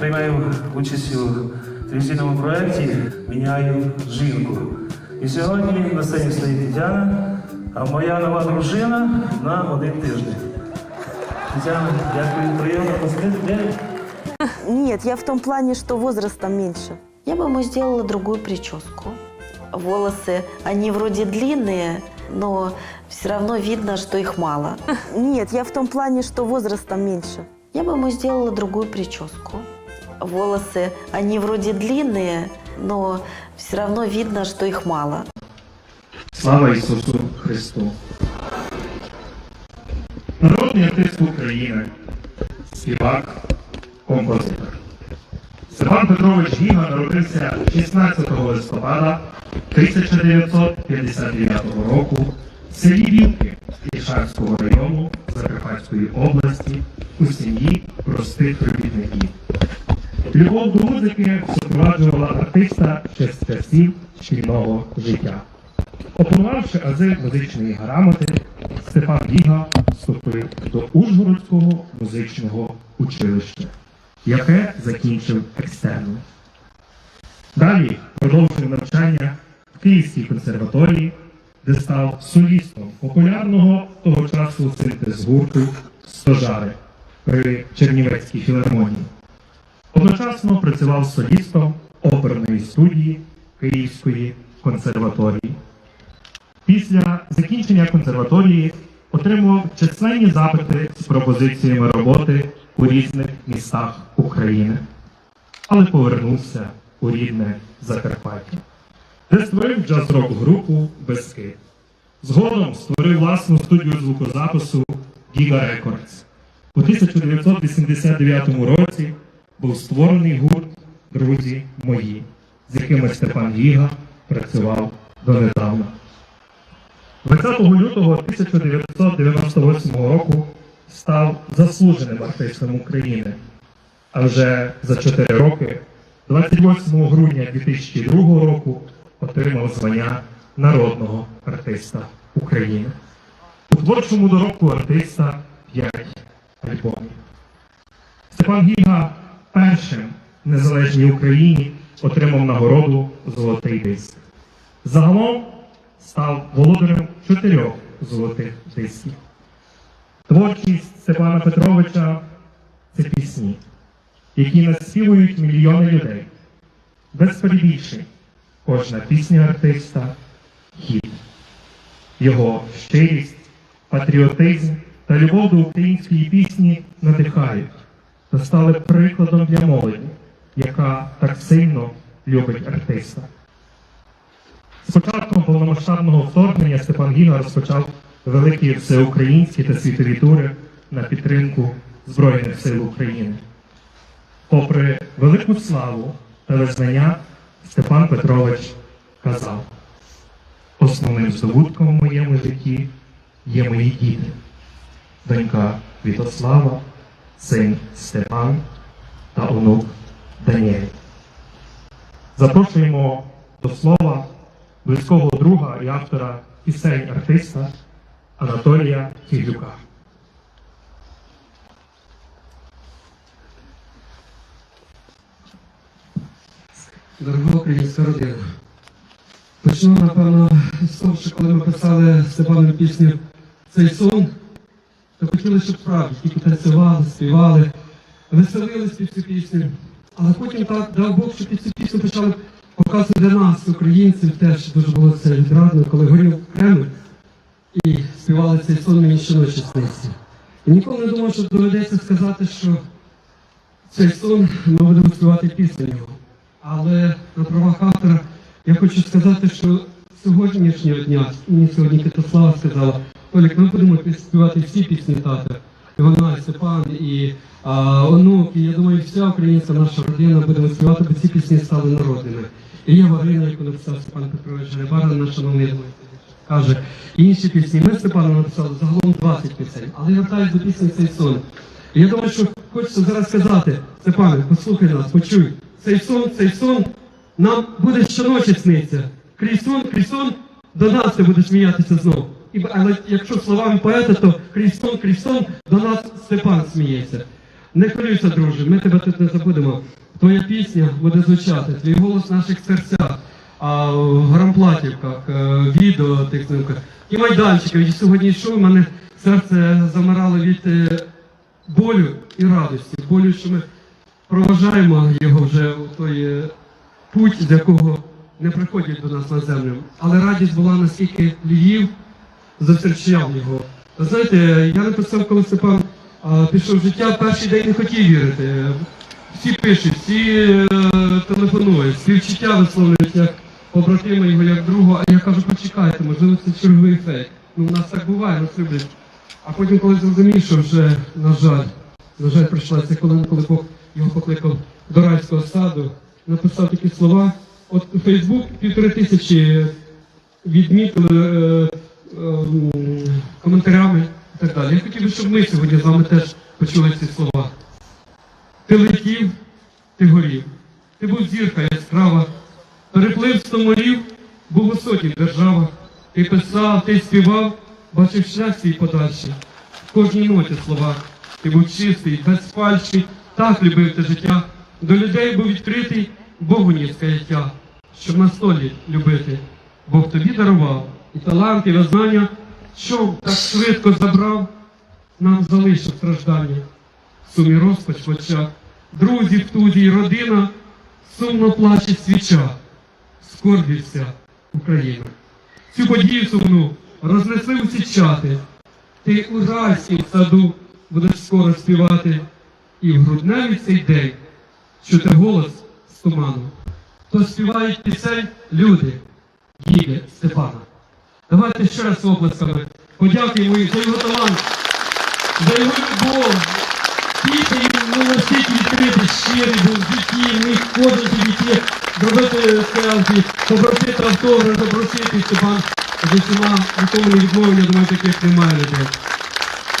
приймаю участь у телевізійному проєкті Міняю жінку. І сьогодні на сцені стоїть Тетяна, а моя нова дружина на один тиждень. Тетяна, дякую, приємно посидіти. Де? Нет, я в том плане, что возрастом меньше. Я бы ему сделала другую прическу. Волосы, они вроде длинные, но все равно видно, что их мало. Нет, я в том плане, что возрастом меньше. Я бы ему сделала другую прическу. Волосы, они вроде длинные, но все равно видно, что их мало. Слава Ісусу Христу! Народний артист України, співак, композитор. Степан Петрович Гіга народився 16 листопада 1959 року в селі Вілки Ішарського району Закарпатської області у сім'ї простих робітників. Любов до музики супроводжувала артиста ще з часів шкільного життя. Опанувавши ази музичної грамоти, Степан Віга вступив до Ужгородського музичного училища, яке закінчив екстерно. Далі продовжив навчання в Київській консерваторії, де став солістом популярного того часу синтез-гурту Стожари при Чернівецькій філармонії. Одночасно працював солістом оперної студії Київської консерваторії. Після закінчення консерваторії отримував численні запити з пропозиціями роботи у різних містах України, але повернувся у рідне Закарпаття, де створив джаз-рок групу Бескид. Згодом створив власну студію звукозапису Giga Records. У 1989 році був створений гурт Друзі мої, з якими Степан Віга працював донедавна. 20 лютого 1998 року став заслуженим артистом України. А вже за 4 роки, 28 грудня 2002 року, отримав звання народного артиста України. У творчому доробку артиста 5 альбомів. Степан Гіга першим незалежній Україні отримав нагороду Золотий диск. Загалом став володарем чотирьох золотих дисків. Творчість Степана Петровича це пісні, які наспівують мільйони людей. Без перебільшень кожна пісня артиста хід. Його щирість, патріотизм та любов до української пісні надихають та стали прикладом для молоді, яка так сильно любить артиста. З початком повномасштабного вторгнення Степан Гіга розпочав великі всеукраїнські та світові тури на підтримку Збройних сил України. Попри велику славу та визнання, Степан Петрович казав: основним здобутком у моєму житті є мої діти, донька Вітослава, син Степан та онук Даніель. Запрошуємо до слова близького друга і автора пісень артиста Анатолія Фігюка. Дорога українська родина. Почну, напевно, з того, що коли ми писали Степану пісню цей сон, то хотіли, щоб справді тільки танцювали, співали, веселились під цю пісню. Але потім так дав Бог, що під цю пісню почали показувати для нас, українців, теж дуже було це відрадно, коли горів Кремль і співали цей сон мені щоночі сниться. І ніколи не думав, що доведеться сказати, що цей сон ми будемо співати пісню його. Але на правах автора я хочу сказати, що сьогоднішнього дня, мені сьогодні Китослава сказала, Олік, ми будемо співати всі пісні тата. І вона, і Степан, і а, онук, і я думаю, вся українська наша родина будемо співати, бо ці пісні стали народними. І є Варина, яку написав Степан Петрович Грибара, наша новина, каже, інші пісні. Ми з Степаном написали загалом 20 пісень, але я вертаюсь до пісні цей сон. І я думаю, що хочеться зараз сказати, Степане, послухай нас, почуй. Цей сон, цей сон нам буде щоночі сниться. Крізь сон, крізь сон, до нас ти будеш сміятися знов. Але якщо словами поета, то крізь сон, крізь до нас Степан сміється. Не хвилюйся, друже, ми тебе тут не забудемо. Твоя пісня буде звучати, твій голос в наших серцях, а в грамплатівках, е, відео тих знимках. І майданчиків. І сьогодні йшов, у мене серце замирало від е, болю і радості. Болю, що ми проважаємо його вже у той е, путь, з якого не приходять до нас на землю. Але радість була наскільки Львів зустрічав його. Знаєте, я написав, коли Степан а, пішов в життя, перший день не хотів вірити. Всі пишуть, всі е, телефонують, співчуття висловлюють як побратима його, як другого, а я кажу, почекайте, можливо, це черговий фейк. Ну, у нас так буває, нас люблять. А потім, коли зрозумів, що вже, на жаль, на жаль, прийшла ця хвилина, коли Бог його покликав до райського саду, написав такі слова. От Фейсбук півтори тисячі відмітили е, коментарями і так далі. Я хотів би, щоб ми сьогодні з вами теж почули ці слова. Ти летів, ти горів, ти був зірка яскрава, переплив сто морів, був у сотні державах. Ти писав, ти співав, бачив шлях свій подальший. В кожній ноті слова. Ти був чистий, без фальші, так любив ти життя. До людей був відкритий, Богу ніс каяття, щоб на столі любити. Бог тобі дарував і талант, і визнання, що так швидко забрав, нам залишив страждання. Сумі розпач в очах, друзі в туді й родина, сумно плаче свіча, скорбівся Україна. Цю подію сумну рознесли усі чати. Ти у райськім саду будеш скоро співати, і в грудневі цей день чути голос з туману. То співають пісень люди, діти Степана. Давайте ще раз оплесками подякуємо їм за його талант, за його любов. Діти їм ну, настільки відкриті, щирі, був в житті, міг кожен підійти, зробити селфі, попросити автограф, запросити Степан з усіма нікому не відмовив, я думаю, таких немає людей.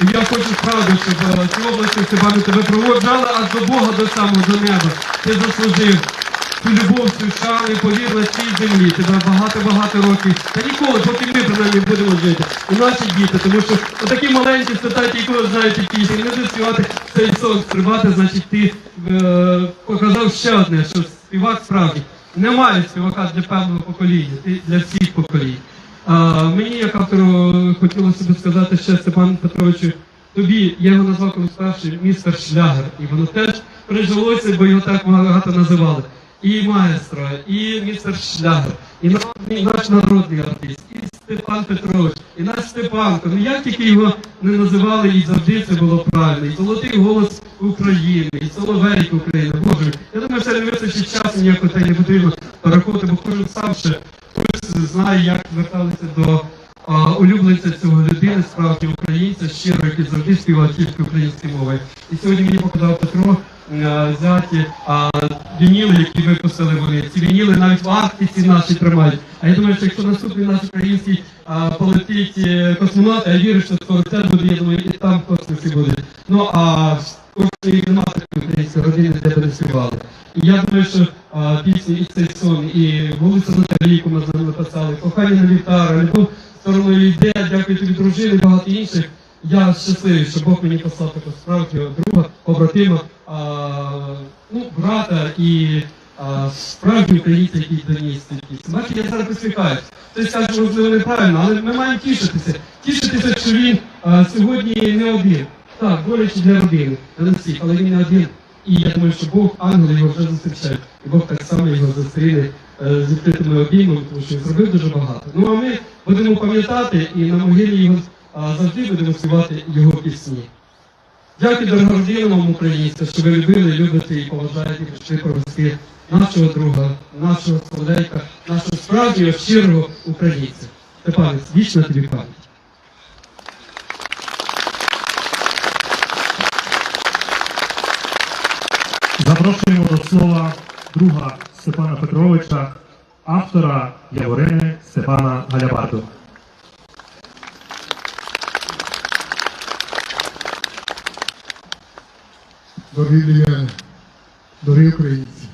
І я хочу справді, щоб е, ці області Степану тебе проводжали аж до Бога, до самого до неба. Ти заслужив цю любов, цю шану і повір на цій землі. Тебе багато-багато років. Та ніколи, поки ми принаймні будемо жити. І наші діти, тому що отакі маленькі спитайте, якого знають ті пісні, не будуть співати цей сон стрибати, значить ти е, показав ще одне, що співак справді. Немає співака для певного покоління, для всіх поколінь. А, мені, як автору, хотілося б сказати ще Степан Петровичу, тобі, я його назвав колись перший містер Шлягер, і воно теж прижилося, бо його так багато називали. І маестро, і містер Шлягер, і наш, наш народний артист, і Степан Петрович, і наш Степанко. Ну як тільки його не називали, і завжди це було правильно. І золотий голос України, і Соловейко України. Боже, я думаю, що не вистачить часу ніякого те не потрібно порахувати, бо кожен сам ще хтось знає, як зверталися до а, улюбленця цього людини, справді українця, щиро, який завжди співав тільки українською мовою. І сьогодні мені показав Петро взяті а, вініли, які випустили вони. Ці вініли навіть в Арктиці наші тримають. А я думаю, що якщо наступний наш український а, полетить е, космонавт, я вірю, що скоро це буде, я думаю, і там в космосі буде. Ну а в кожній нема української родини, де б співали. І я думаю, що а, пісні і цей сон, і вулиця Наталії, яку ми з написали, кохання на вівтара, любов стороною йде, дякую тобі, дружини, багато інших. Я щасливий, що Бог мені послав такого справжнього друга, побратима, ну, брата і справжній українця, який доніс пісню. Бачите, я зараз посміхаюсь. Хтось каже, можливо, неправильно, але ми маємо тішитися. Тішитися, що він сьогодні не один. Так, боляче для родини, для всіх, але він не один. І я думаю, що Бог, ангели його вже зустрічають. І Бог так само його зустріне з відкритими обіймами, тому що він зробив дуже багато. Ну а ми будемо пам'ятати і на могилі його завжди будемо співати його пісні. Дякую, дорогоrodinам вам українцям, що ви любили, любите і поважаєте, прийшли провести нашого друга, нашого солодейка, нашого справжнього щирого українця. Степанець, вічна тобі пам'ять. Запрошуємо до слова друга Степана Петровича, автора Яворини Степана Галябарду. Дорогі львів'яни, дорогі українці,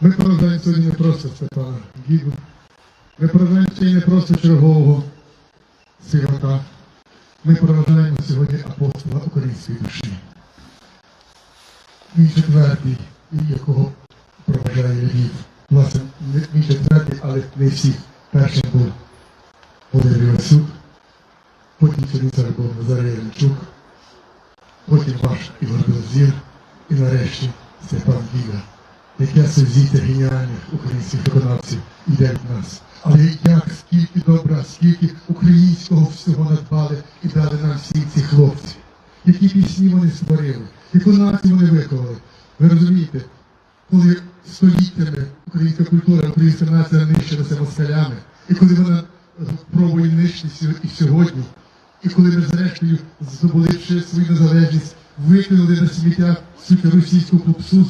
ми проведаємо сьогодні не просто Степана Гіду, ми проведаємо сьогодні не просто чергового сирота, ми проведаємо сьогодні апостола української душі. Він четвертий, якого проважає Львів. Власне, не- він четвертий, але не всі. Першим був Володимир Івасюк, потім Черніцар був Назарій Янчук, потім ваш Ігор Білозір і нарешті Степан Гіга. Яке созвіття геніальних українських виконавців іде від нас. Але як скільки добра, скільки українського всього надбали і дали нам всі ці хлопці. Які пісні вони створили, яку націю вони виховали. Ви розумієте, коли століттями українська культура, українська нація нищилася москалями, і коли вона пробує нищити і сьогодні, і коли ми зрештою, здобуливши свою незалежність, викинули на сміття всю російську попсу,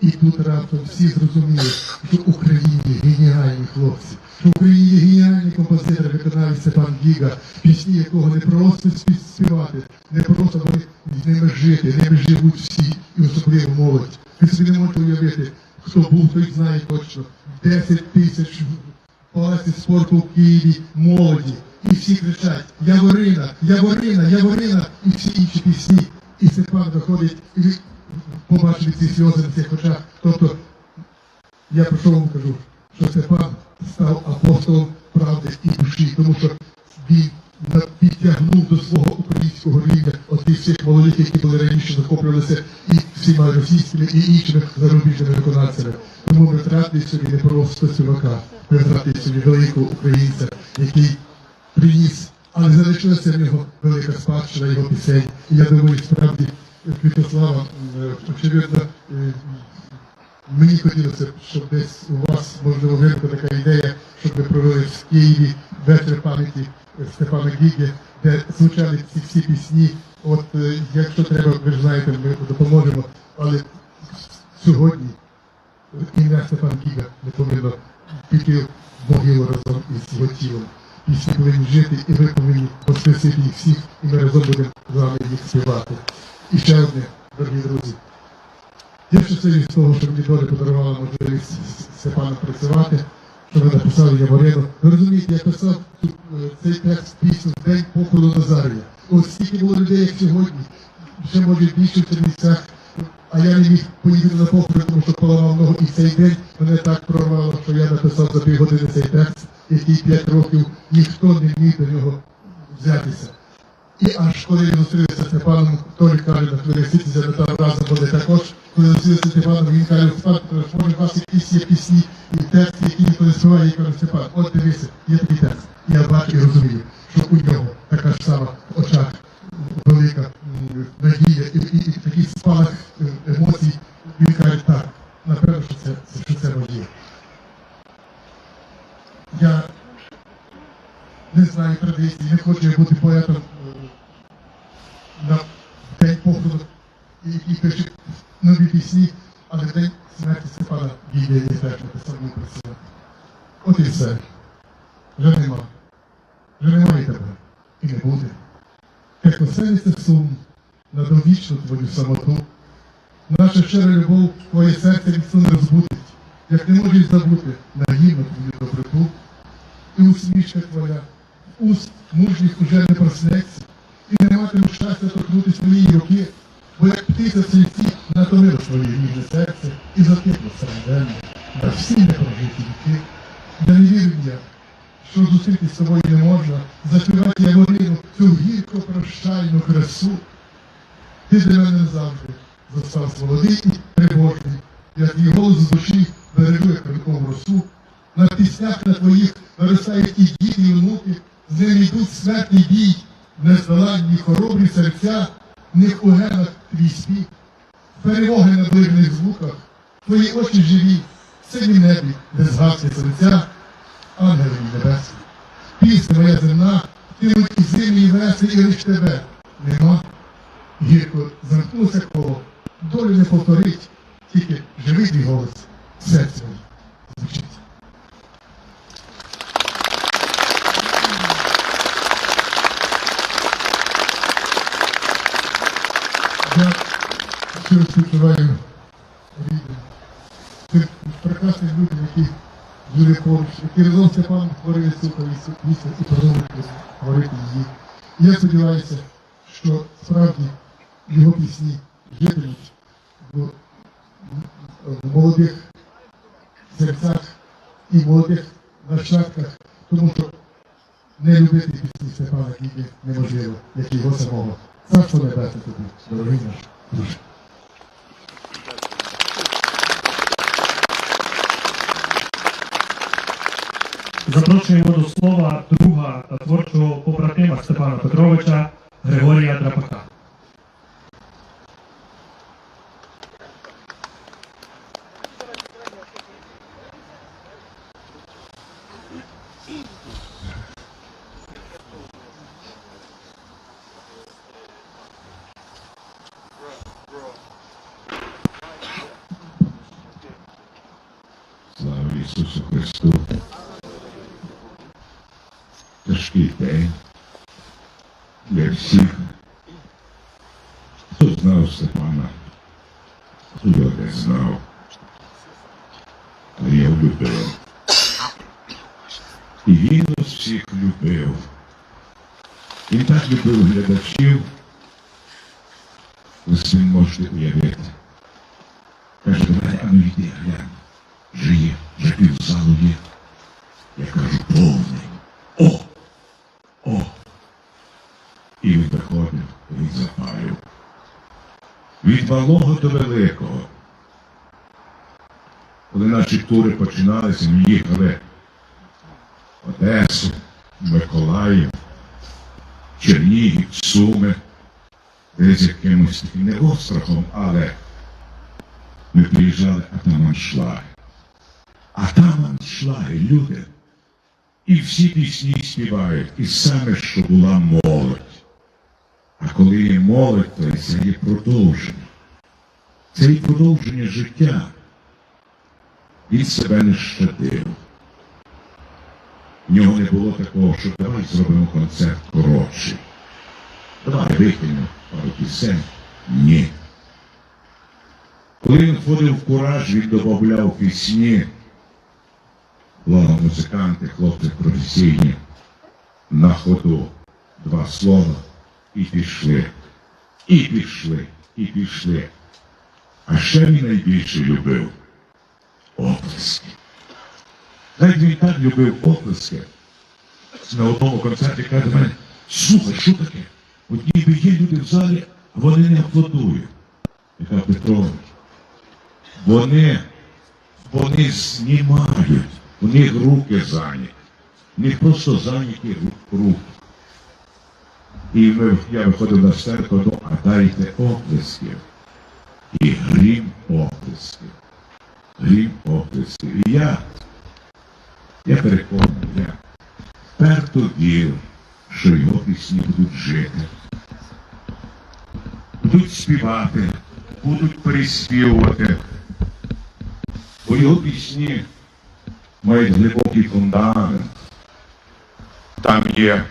і тут раптом всі зрозуміли, що в Україні геніальні хлопці, що в Україні є геніальний композитор, виконавець Степан Гіга, пісні якого не просто співати, не просто вони ними жити, ними живуть всі, і особливо молодь. Ви собі не можете уявити, хто був, той знає точно. 10 тисяч палаці спорту в Києві молоді. І всі кричать Яворина, Яворина, Яворина і всі інші пісні. І Степан виходить, і ви побачили ці сльози на цих очах. Тобто, я що вам кажу, що Степан став апостолом правди і душі, тому що він підтягнув до свого українського рівня отих всіх молодих, які були раніше захоплювалися і всіма російськими і іншими зарубіжними виконавцями. Тому ми собі не просто співака, ми втратили собі великого українця, який приніс, але залишилася в нього велика спадщина його пісень. І я думаю, справді Квітослава, очевидно, мені хотілося, щоб десь у вас можливо виникла така ідея, щоб ви провели в Києві вечір пам'яті Степана Гіги, де звучали ці всі пісні. От якщо треба, ви ж знаєте, ми допоможемо. Але сьогодні ім'я Степан Гіга не повинно піти в могилу разом із його тілом. Пісні повинні жити, і ви повинні воскресити їх всіх, і ми разом будемо з вами їх співати. І ще одне, дорогі друзі. Я щасливий з того, що мені доля подарувала можливість з Степаном працювати, що ви написали Яворину. Ви розумієте, я писав тут, е, цей текст пісню в день походу Назарія. Ось стільки було людей, як сьогодні, ще може більше в місцях. А я не міг поїхати на похорон, тому що поламав ногу і цей день мене так прорвало, що я написав за півгодини цей текст, який п'ять років ніхто не міг до нього взятися. І аж коли він зустрівся з Степаном, Толі каже, на ми там разом були також. Коли зустрівся Степаном, він каже, Степан, може у вас якісь є пісні і тексти, які ніхто не співає, і каже, Степан, от дивися, є такий текст. Я бачу і розумію, що у нього така ж сама в очах велика надія і, і, і такий спалах е, емоцій. Він каже, так, напевно, що це, що це моє. Я не знаю традиції, не хочу я бути поетом е, на день походу, який пише нові пісні, але в день смерті Степана Гігія я теж написав про це. От і все. Вже нема. Вже немає тебе. І не буде. Як оселиться сум на довічну твою самоту. Наша щира любов твоє серце від не розбудить, як не можеш забути наївну твою доброту. І усмішка твоя, уст мужніх уже не проснеться, і не матимеш щастя торкнути своєї руки, бо як птиця сільці натомило своє ніжне серце і затипло середенно на всі непрожиті віки. Да не вірю я, що зустріти з собою не можна, заспівати яворину цю гірко прощальну красу. Ти для мене завжди зостався молодий тривожний, як твій голос з душі бережу як ранкову росу. На піснях на твоїх виростають і діти, і внуки, з ними йдуть смертний бій, нездоланні хоробрі серця, в них у генах твій спів. Перемоги на ближних звуках, твої очі живі, в синім небі, де згасне сонця, ангели небесні. Пісня моя земна, кинуть і зимні, і веси, і лиш тебе. Нема. Гірко замкнувся коло, долю не повторить, тільки живий твій голос, в щиро співчуваю рідним, тим прекрасним людям, які жили поруч, які разом з Степаном створили цю пісню і продовжують говорити її. І я сподіваюся, що справді його пісні житимуть в молодих серцях і молодих нащадках, тому що не любити пісні Степана Кіки неможливо, як і його самого. Царство небесне тобі, дорогий наш друже. Запрошуємо до слова друга та творчого побратима Степана Петровича Григорія Драпака. Слава Ісусу Христу. Тяжкий день для всіх. Хто знав Степана, хто його не знав. А я любив. І він нас всіх любив. Він так любив глядачів. Ви собі можете уявити. Каже, давай, а ну йди, глянь. Вже є, вже півзалу є. Я кажу, повний. О! О! І він приходив, він запалював. Від малого до великого. Коли наші тури починалися, ми їхали в Одесу, Миколаїв, Чернігів, Суми, десь якимось не острахом, але ми приїжджали, а там аншлаги. А там аншлаги, люди. І всі пісні співають, і саме, що була молодь. А коли є молодь, то це є продовження. Це є продовження життя. Він себе не щадив. В нього не було такого, що давай зробимо концерт коротший. Давай викинемо пару пісень. Ні. Коли він входив в кураж, він додавав пісні. Благо музиканти, хлопці професійні, на ходу два слова і пішли. І пішли, і пішли. А ще він найбільше любив оплески. Навіть він так любив оплески. На одному концерті каже мене, слухай, що таке? От ніби є люди в залі, вони не аплодують. Я кажу, Петрович, вони, вони знімають, у них руки зайняті. Них просто зайняті руки. І ми, я виходив на сцену, кажу, а дайте оплесків. І грім оплесків. Грім оплесків. І я, я переконаний, я вперто вірю, що його пісні будуть жити. Будуть співати, будуть переспівувати. Бо його пісні мають глибокий фундамент. Там є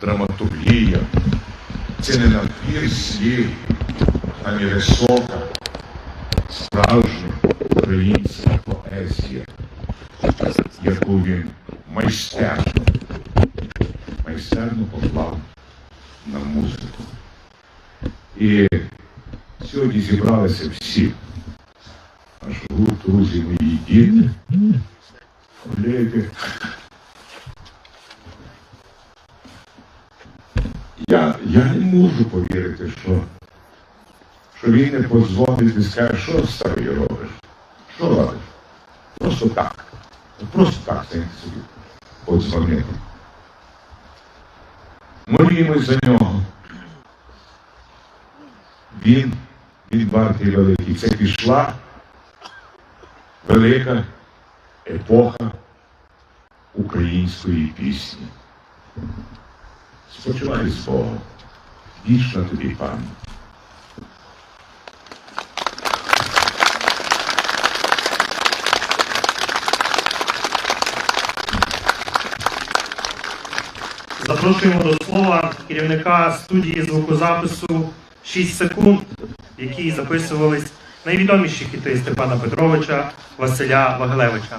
драматургія. Це не надбір слів, там є висока, справжня українська поезія, яку він майстерно, майстерно поклав на музику. І сьогодні зібралися всі. Наш гурт, друзі мої діти, колеги. Я, я не можу повірити, що, що він не подзвонить і скаже, що старий робиш? Що робиш? Просто так. Просто так це собі подзвонити. Молімось за нього. Він, він вартий великий. Це пішла велика епоха української пісні. Спочивай з Богом. Вічна тобі пам'ять. Запрошуємо до слова керівника студії звукозапису 6 секунд, в якій записувались найвідоміші хіти Степана Петровича Василя Вагилевича.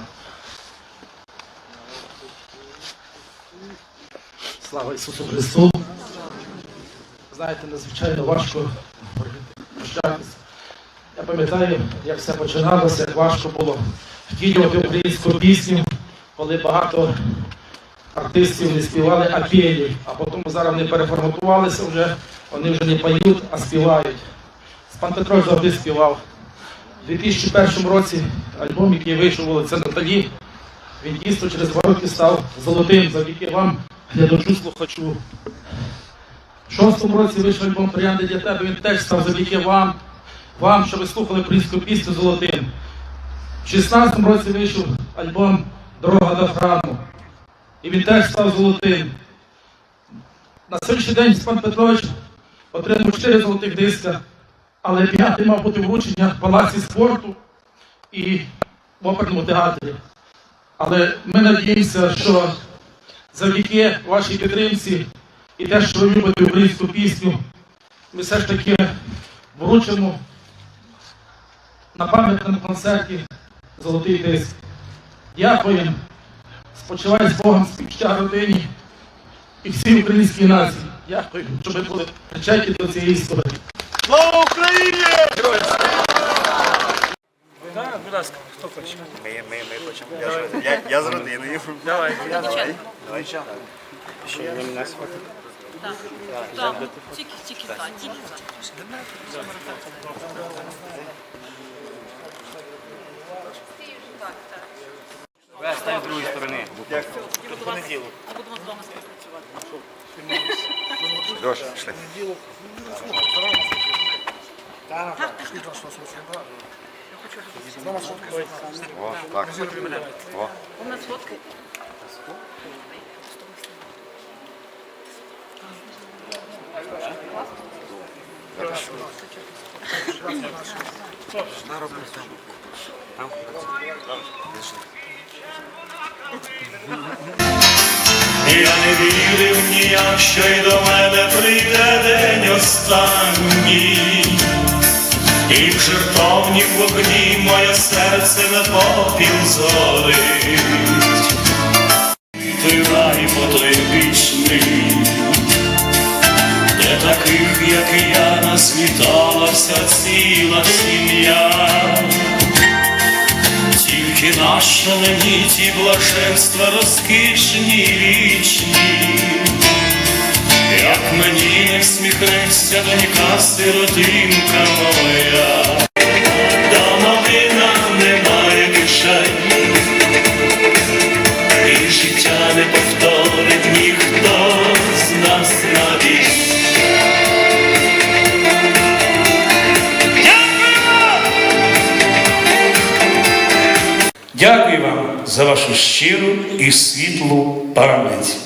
Слава Ісусу Христу! Знаєте, надзвичайно важко прощатися. Я пам'ятаю, як все починалося, як важко було втілювати українську пісню, коли багато артистів не співали, а. А потім зараз вони переформатувалися вже, вони вже не поють, а співають. Пан Петрович завжди співав. У 2001 році альбом, який вийшов вулиця Наталі, він дійсно через два роки став золотим завдяки вам, глядачу слухачу. В шостому році вийшов альбом «Троянди для тебе, він теж став завдяки вам, вам, що ви слухали українську пісню золотим. В 16-му році вийшов альбом Дорога до храму. І він теж став золотим. На сьогоднішній день Степан Петрович отримав 4 золотих диска, але п'ятий мав бути вручення в палаці спорту і в оперному театрі. Але ми надіємося, що завдяки вашій підтримці і те, що ви любите українську пісню, ми все ж таки вручимо на пам'ятному концерті Золотий диск. Дякуємо. Спочивай з Богом, співча родині і всій українській нації. Дякую, що ви були причетні до цієї історії. Слава Україні! Будь ласка, хто хоче? Ми, ми, ми хочемо. Я, ж- я, я з родиною. Давай. Давай. Давай. Тільки, тільки так, тільки так. Стань з другої сторони. Тут понеділок. Будемо з вами співпрацювати. Льоша, пішли. О, так. О. У нас фотки. Я не вірив ніяк, що й до мене прийде день останній, і в жертовні вогні моє серце на попіл зорить. Ти рай потойбічний, де таких, як я, насвітала вся ціла сім'я. Тільки нащо мені ті блаженства розкішні і вічні, як мені не всміхнеться донька сиротинка моя, вашу щиру і світлу пам'ять.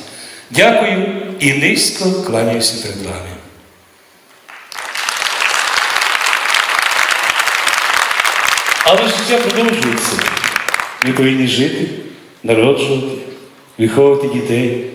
Дякую і низько кланяюся перед вами. Але життя продовжується. Ми повинні жити, народжувати, виховувати дітей.